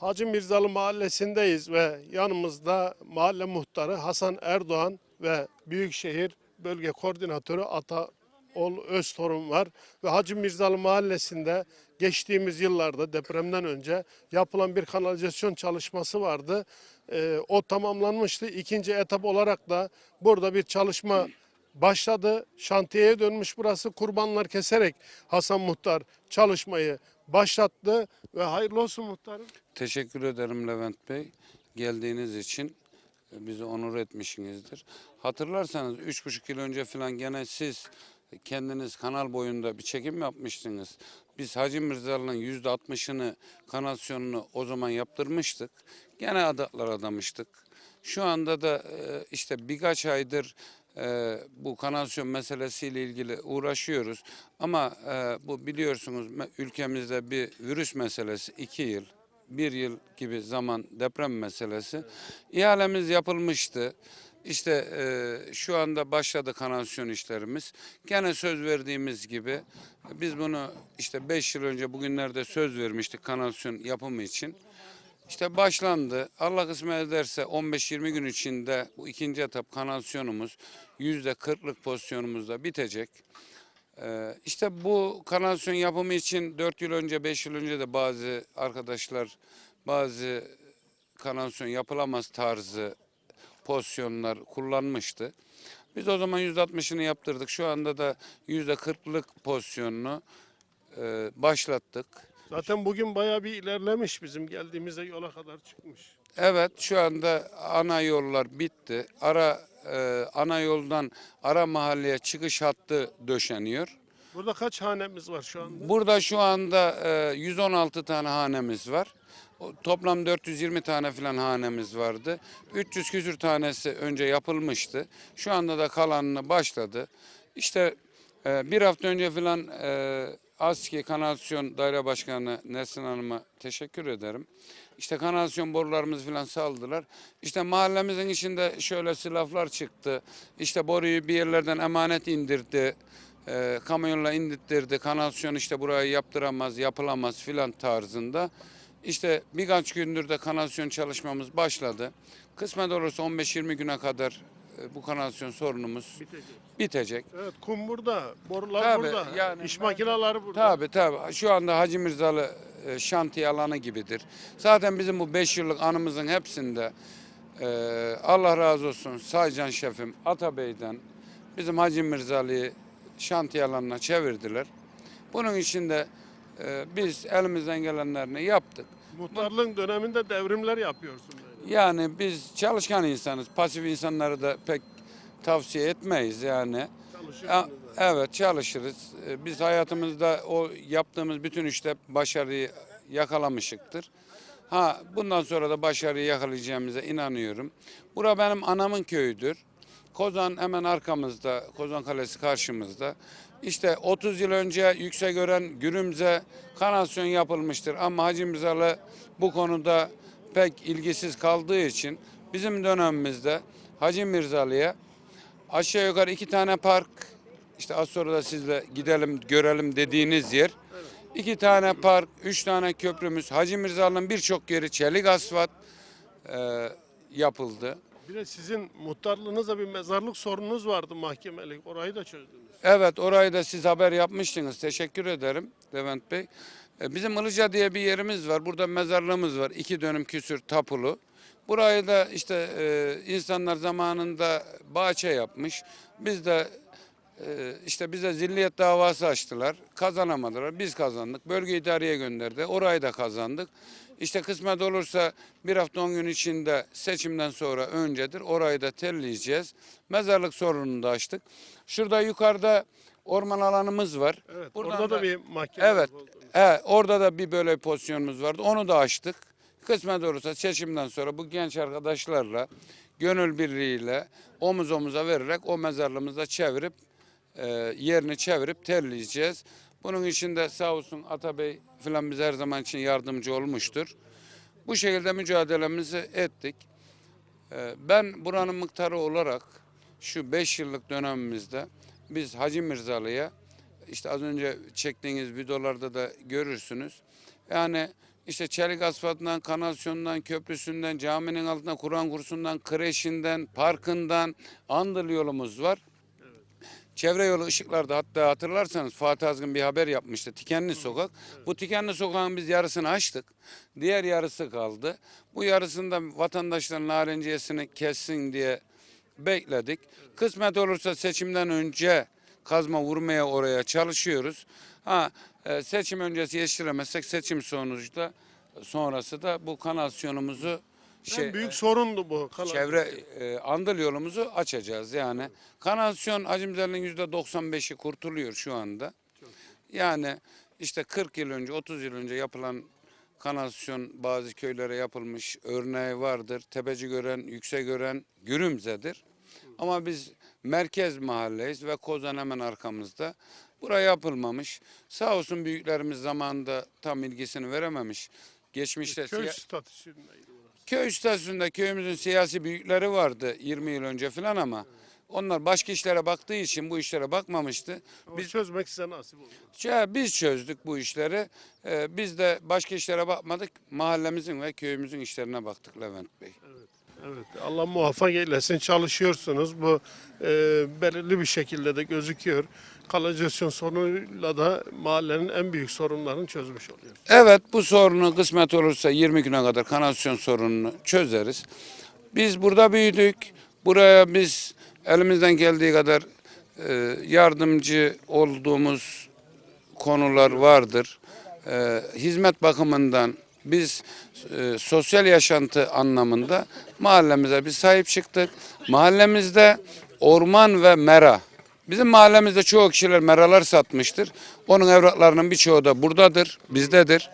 Hacı Mirzalı mahallesindeyiz ve yanımızda mahalle muhtarı Hasan Erdoğan ve Büyükşehir Bölge Koordinatörü Ataol Öztorun var. Ve Hacı Mirzalı mahallesinde geçtiğimiz yıllarda depremden önce yapılan bir kanalizasyon çalışması vardı. Ee, o tamamlanmıştı. İkinci etap olarak da burada bir çalışma başladı. Şantiyeye dönmüş burası. Kurbanlar keserek Hasan Muhtar çalışmayı başlattı ve hayırlı olsun muhtarım. Teşekkür ederim Levent Bey. Geldiğiniz için e, bizi onur etmişsinizdir. Hatırlarsanız üç buçuk yıl önce falan gene siz kendiniz kanal boyunda bir çekim yapmıştınız. Biz Hacı Mirzalı'nın yüzde altmışını kanalizasyonunu o zaman yaptırmıştık. Gene adaklar adamıştık. Şu anda da e, işte birkaç aydır e, bu kanalizasyon meselesiyle ilgili uğraşıyoruz. Ama e, bu biliyorsunuz ülkemizde bir virüs meselesi iki yıl, bir yıl gibi zaman deprem meselesi. İhalemiz yapılmıştı. İşte e, şu anda başladı kanalizasyon işlerimiz. Gene söz verdiğimiz gibi biz bunu işte 5 yıl önce bugünlerde söz vermiştik kanalizasyon yapımı için. İşte başlandı. Allah kısmet ederse 15-20 gün içinde bu ikinci etap kanalizasyonumuz %40'lık pozisyonumuzda bitecek. Ee, işte bu kanalizasyon yapımı için 4 yıl önce 5 yıl önce de bazı arkadaşlar bazı kanalizasyon yapılamaz tarzı pozisyonlar kullanmıştı. Biz o zaman %60'ını yaptırdık. Şu anda da %40'lık pozisyonunu e, başlattık. Zaten bugün bayağı bir ilerlemiş bizim geldiğimizde yola kadar çıkmış. Evet şu anda ana yollar bitti. Ara e, ana yoldan ara mahalleye çıkış hattı döşeniyor. Burada kaç hanemiz var şu anda? Burada şu anda e, 116 tane hanemiz var. O, Toplam 420 tane filan hanemiz vardı. 300 küsür tanesi önce yapılmıştı. Şu anda da kalanını başladı. İşte e, bir hafta önce filan e, ASKİ Kanalizasyon Daire Başkanı Nesrin Hanım'a teşekkür ederim. İşte kanalizasyon borularımızı filan saldılar. İşte mahallemizin içinde şöyle laflar çıktı. İşte boruyu bir yerlerden emanet indirdi e, kamyonla indirtti, kanalizasyon işte burayı yaptıramaz, yapılamaz filan tarzında. İşte birkaç gündür de kanalizasyon çalışmamız başladı. Kısmet olursa 15-20 güne kadar bu kanalizasyon sorunumuz Bitecek. bitecek. Evet kum burada, borular Tabii, burada, yani iş ben- makineleri burada. Tabii tabii. Şu anda Hacı Mirzalı e, şantiye alanı gibidir. Zaten bizim bu 5 yıllık anımızın hepsinde e, Allah razı olsun Saycan Şefim Atabey'den bizim Hacı Mirzalı'yı şantiye alanına çevirdiler. Bunun için de e, biz elimizden gelenlerini yaptık. Muhtarlığın döneminde devrimler yapıyorsun. Yani. Biz çalışkan insanız. Pasif insanları da pek tavsiye etmeyiz yani. Da. Evet çalışırız. Ee, Biz hayatımızda o yaptığımız bütün işte başarıyı yakalamışıktır. Ha bundan sonra da başarıyı yakalayacağımıza inanıyorum. Bura benim anamın köyüdür. Kozan hemen arkamızda, Kozan Kalesi karşımızda. İşte 30 yıl önce Yüksekören Gürümze kanasyon yapılmıştır. Ama Hacı Mirzalı bu konuda pek ilgisiz kaldığı için bizim dönemimizde Hacı Mirzalı'ya aşağı yukarı iki tane park, işte az sonra da sizle gidelim görelim dediğiniz yer. İki tane park, üç tane köprümüz, Hacı Mirzalı'nın birçok yeri çelik asfalt e, yapıldı. Bir de sizin muhtarlığınızda bir mezarlık sorununuz vardı mahkemelik. Orayı da çözdünüz. Evet orayı da siz haber yapmıştınız. Teşekkür ederim Levent Bey. E, Bizim Ilıca diye bir yerimiz var. Burada mezarlığımız var. İki dönüm küsür tapulu. Burayı da işte e, insanlar zamanında bahçe yapmış. Biz de e, işte bize zilliyet davası açtılar. Kazanamadılar. Biz kazandık. Bölge idareye gönderdi. Orayı da kazandık. İşte kısmet olursa bir hafta on gün içinde seçimden sonra öncedir. Orayı da telleyeceğiz. Mezarlık sorununu da açtık. Şurada yukarıda orman alanımız var. Evet. Buradan orada da, da- bir mahkeme Evet. buldunuz. He, orada da bir böyle pozisyonumuz vardı. Onu da açtık. Kısmet olursa seçimden sonra bu genç arkadaşlarla gönül birliğiyle omuz omuza vererek o mezarlığımızda çevirip e, yerini çevirip terleyeceğiz. Bunun için de sağ olsun Atabey filan bize her zaman için yardımcı olmuştur. Bu şekilde mücadelemizi ettik. E, ben buranın muhtarı olarak şu 5 yıllık dönemimizde biz Hacı Mirzalı'ya işte az önce çektiğiniz videolarda da görürsünüz. Yani işte çelik asfaltından, kanalizasyondan, köprüsünden, caminin altında Kur'an kursundan, kreşinden, parkından Andıl yolumuz var. Çevre yolu ışıklarda hatta hatırlarsanız Fatih Azgın bir haber yapmıştı. Tikenli sokak. Bu Tikenli sokağın biz yarısını açtık. Diğer yarısı kaldı. Bu yarısında vatandaşların narenciyesini kessin diye bekledik. Kısmet olursa seçimden önce kazma vurmaya oraya çalışıyoruz. Ha e, seçim öncesi yetiştiremezsek seçim sonucunda sonrası da bu kanalizasyonumuzu şey en büyük sorundu bu. kanal. çevre e, andıl yolumuzu açacağız yani. Kanalizasyon Acımzer'in yüzde 95'i kurtuluyor şu anda. Yani işte 40 yıl önce 30 yıl önce yapılan kanalizasyon bazı köylere yapılmış örneği vardır. Tepeci gören, yüksek gören Gürümze'dir. Ama biz merkez mahalleyiz ve Kozan hemen arkamızda. Buraya yapılmamış. Sağ olsun büyüklerimiz zamanında tam ilgisini verememiş. Geçmişte Köy siya- statüsündeydi burası. Köy istasyonunda köyümüzün siyasi büyükleri vardı 20 yıl önce falan ama onlar başka işlere baktığı için bu işlere bakmamıştı. Ama Biz- çözmek size nasip oldu. Ya biz çözdük bu işleri. Ee, biz de başka işlere bakmadık. Mahallemizin ve köyümüzün işlerine baktık Levent Bey. Evet, Allah muvaffak eylesin. Çalışıyorsunuz. Bu e, belirli bir şekilde de gözüküyor. Kanalizasyon sorunuyla da mahallenin en büyük sorunlarını çözmüş oluyor. Evet bu sorunu kısmet olursa 20 güne kadar kanalizasyon sorununu çözeriz. Biz burada büyüdük. Buraya biz elimizden geldiği kadar e, yardımcı olduğumuz konular vardır. E, hizmet bakımından biz e, sosyal yaşantı anlamında mahallemize bir sahip çıktık. Mahallemizde orman ve mera. Bizim mahallemizde çoğu kişiler meralar satmıştır. Onun evraklarının birçoğu da buradadır, bizdedir.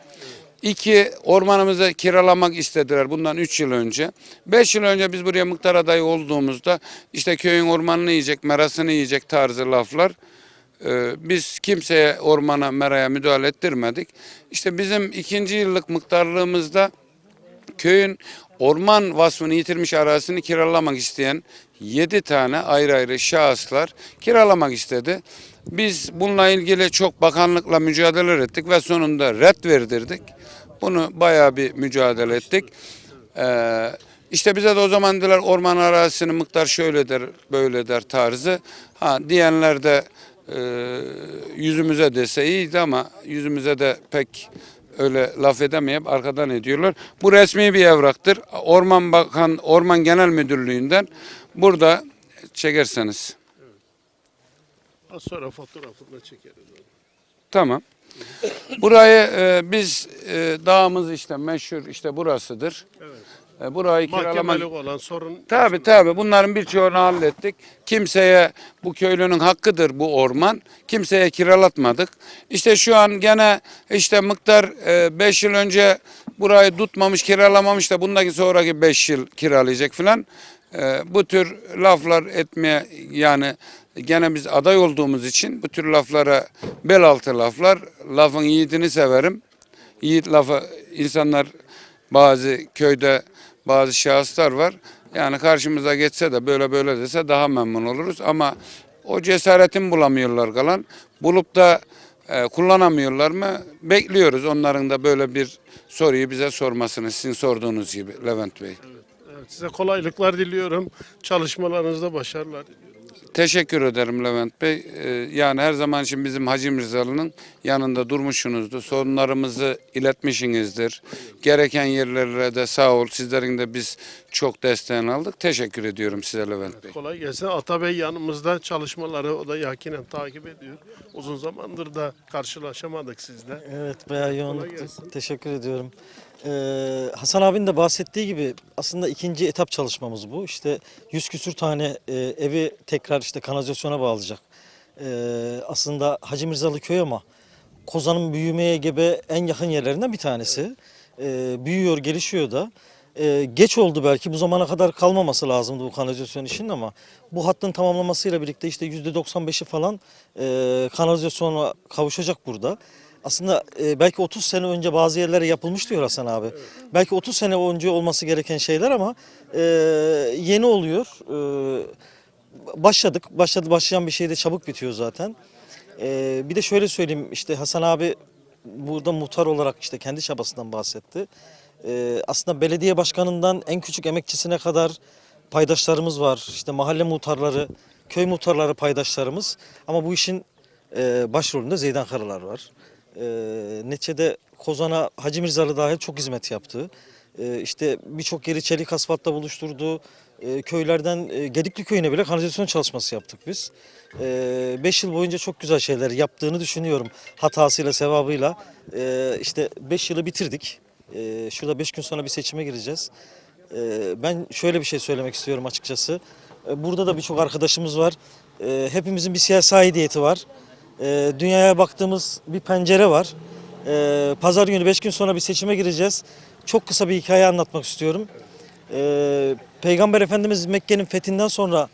İki, ormanımızı kiralamak istediler bundan 3 yıl önce. 5 yıl önce biz buraya muhtar adayı olduğumuzda işte köyün ormanını yiyecek, merasını yiyecek tarzı laflar. Ee, biz kimseye ormana, meraya müdahale ettirmedik. İşte bizim ikinci yıllık muhtarlığımızda köyün orman vasfını yitirmiş arazisini kiralamak isteyen 7 tane ayrı ayrı şahıslar kiralamak istedi. Biz bununla ilgili çok bakanlıkla mücadele ettik ve sonunda red verdirdik. Bunu bayağı bir mücadele ettik. Ee, işte bize de o zaman dediler orman arazisini miktar şöyle der, böyle der tarzı. Ha diyenler de e, yüzümüze dese iyiydi ama yüzümüze de pek öyle laf edemeyip arkadan ediyorlar. Bu resmi bir evraktır. Orman Bakan Orman Genel Müdürlüğü'nden burada çekerseniz. Az sonra fotoğrafını çekeriz. onu. Tamam. Burayı e, biz e, dağımız işte meşhur işte burasıdır. Evet. E, burayı kiralamak Mahkemelik olan sorun. Tabi tabi bunların birçoğunu hallettik. Kimseye bu köylünün hakkıdır bu orman. Kimseye kiralatmadık. İşte şu an gene işte miktar 5 yıl önce burayı tutmamış kiralamamış da bundaki sonraki 5 yıl kiralayacak filan. E, bu tür laflar etmeye yani gene biz aday olduğumuz için bu tür laflara bel altı laflar lafın yiğidini severim. Yiğit lafı insanlar bazı köyde bazı şahıslar var. Yani karşımıza geçse de böyle böyle dese daha memnun oluruz ama o cesaretin bulamıyorlar kalan. Bulup da e, kullanamıyorlar mı? Bekliyoruz onların da böyle bir soruyu bize sormasını sizin sorduğunuz gibi Levent Bey. Evet, size kolaylıklar diliyorum. Çalışmalarınızda başarılar. Teşekkür ederim Levent Bey. Ee, yani her zaman için bizim Hacı Mirzalı'nın yanında durmuşsunuzdur. Sorunlarımızı iletmişsinizdir. Gereken yerlere de sağ ol. Sizlerin de biz çok desteğini aldık. Teşekkür ediyorum size Levent Bey. Kolay gelsin. Atabey yanımızda çalışmaları o da yakinen takip ediyor. Uzun zamandır da karşılaşamadık sizle. Evet bayağı yoğunluktu. Teşekkür ediyorum. Ee, Hasan abinin de bahsettiği gibi aslında ikinci etap çalışmamız bu. İşte 100 küsür tane e, evi tekrar işte kanalizasyona bağlayacak. Ee, aslında Hacı Mirzalı köy ama Kozan'ın büyümeye gebe en yakın yerlerinden bir tanesi. Ee, büyüyor, gelişiyor da. Geç oldu belki bu zamana kadar kalmaması lazımdı bu kanalizasyon işinin ama bu hattın tamamlamasıyla birlikte işte %95'i falan e, kanalizasyona kavuşacak burada. Aslında e, belki 30 sene önce bazı yerlere yapılmış diyor Hasan abi. Belki 30 sene önce olması gereken şeyler ama e, yeni oluyor. E, başladık. Başladı başlayan bir şey de çabuk bitiyor zaten. E, bir de şöyle söyleyeyim işte Hasan abi burada muhtar olarak işte kendi çabasından bahsetti. Ee, aslında belediye başkanından en küçük emekçisine kadar paydaşlarımız var. İşte mahalle muhtarları, köy muhtarları paydaşlarımız. Ama bu işin e, başrolünde Zeydan Karalar var. E, neticede Kozan'a Hacı Mirzalı dahil çok hizmet yaptı. E, işte birçok yeri çelik asfaltla buluşturdu. E, köylerden e, Gedikli köyüne bile kanalizasyon çalışması yaptık biz. 5 yıl boyunca çok güzel şeyler yaptığını düşünüyorum. Hatasıyla, sevabıyla. E, işte 5 yılı bitirdik. E, şurada 5 gün sonra bir seçime gireceğiz. E, ben şöyle bir şey söylemek istiyorum açıkçası. E, burada da birçok arkadaşımız var. E, hepimizin bir siyasi aidiyeti var. E, dünyaya baktığımız bir pencere var. E, Pazar günü 5 gün sonra bir seçime gireceğiz. Çok kısa bir hikaye anlatmak istiyorum. E, Peygamber Efendimiz Mekke'nin fethinden sonra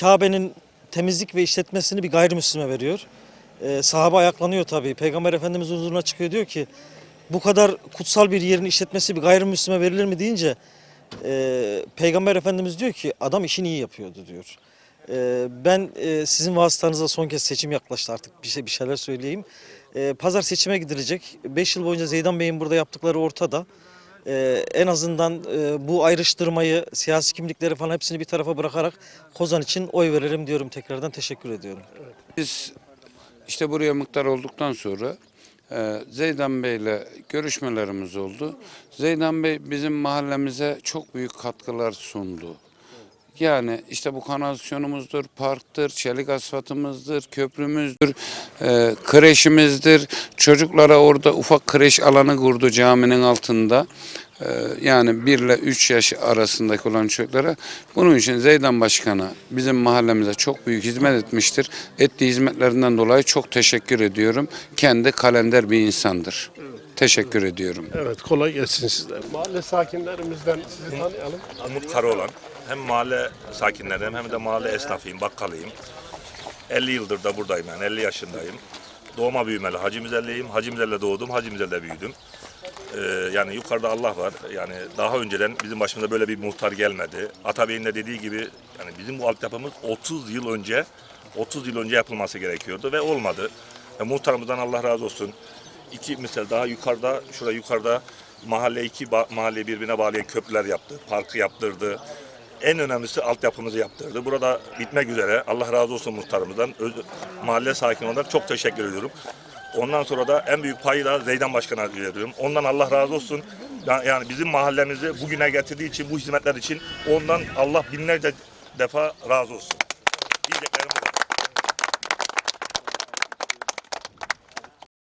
Kabe'nin temizlik ve işletmesini bir gayrimüslime veriyor. E, sahabe ayaklanıyor tabii. Peygamber Efendimiz huzuruna çıkıyor diyor ki bu kadar kutsal bir yerin işletmesi bir gayrimüslime verilir mi deyince e, Peygamber Efendimiz diyor ki adam işini iyi yapıyordu diyor. E, ben e, sizin vasıtanızla son kez seçim yaklaştı artık bir şey bir şeyler söyleyeyim. E, Pazar seçime gidilecek. 5 yıl boyunca Zeydan Bey'in burada yaptıkları ortada. E, en azından e, bu ayrıştırmayı, siyasi kimlikleri falan hepsini bir tarafa bırakarak Kozan için oy verelim diyorum tekrardan teşekkür ediyorum. Biz işte buraya muhtar olduktan sonra e, Zeydan Bey'le görüşmelerimiz oldu. Zeydan Bey bizim mahallemize çok büyük katkılar sundu. Yani işte bu kanalizasyonumuzdur, parktır, çelik asfaltımızdır, köprümüzdür, e, kreşimizdir. Çocuklara orada ufak kreş alanı kurdu caminin altında. E, yani 1 ile 3 yaş arasındaki olan çocuklara. Bunun için Zeydan Başkan'a bizim mahallemize çok büyük hizmet etmiştir. Ettiği hizmetlerinden dolayı çok teşekkür ediyorum. Kendi kalender bir insandır. Teşekkür ediyorum. Evet kolay gelsin sizler. Mahalle sakinlerimizden sizi tanıyalım. Umut Karaoğlan. Hem mahalle sakinleriyim hem de mahalle esnafıyım, bakkalıyım. 50 yıldır da buradayım yani 50 yaşındayım. Doğma büyümeli Hacı Mizelli'yim. Hacı Mizelli'de doğdum, Hacı Mizelli'de büyüdüm. Ee, yani yukarıda Allah var. Yani daha önceden bizim başımıza böyle bir muhtar gelmedi. Atabey'in de dediği gibi yani bizim bu altyapımız 30 yıl önce 30 yıl önce yapılması gerekiyordu ve olmadı. E, muhtarımızdan Allah razı olsun. İki misal daha yukarıda, şurada yukarıda mahalle iki mahalleyi birbirine bağlayan köprüler yaptı, parkı yaptırdı. En önemlisi altyapımızı yaptırdı. Burada bitmek üzere. Allah razı olsun muhtarımızdan. Öz- mahalle sakini olarak çok teşekkür ediyorum. Ondan sonra da en büyük payı da Zeydan Başkan'a veriyorum. Ondan Allah razı olsun. Ya- Yani bizim mahallemizi bugüne getirdiği için, bu hizmetler için ondan Allah binlerce defa razı olsun.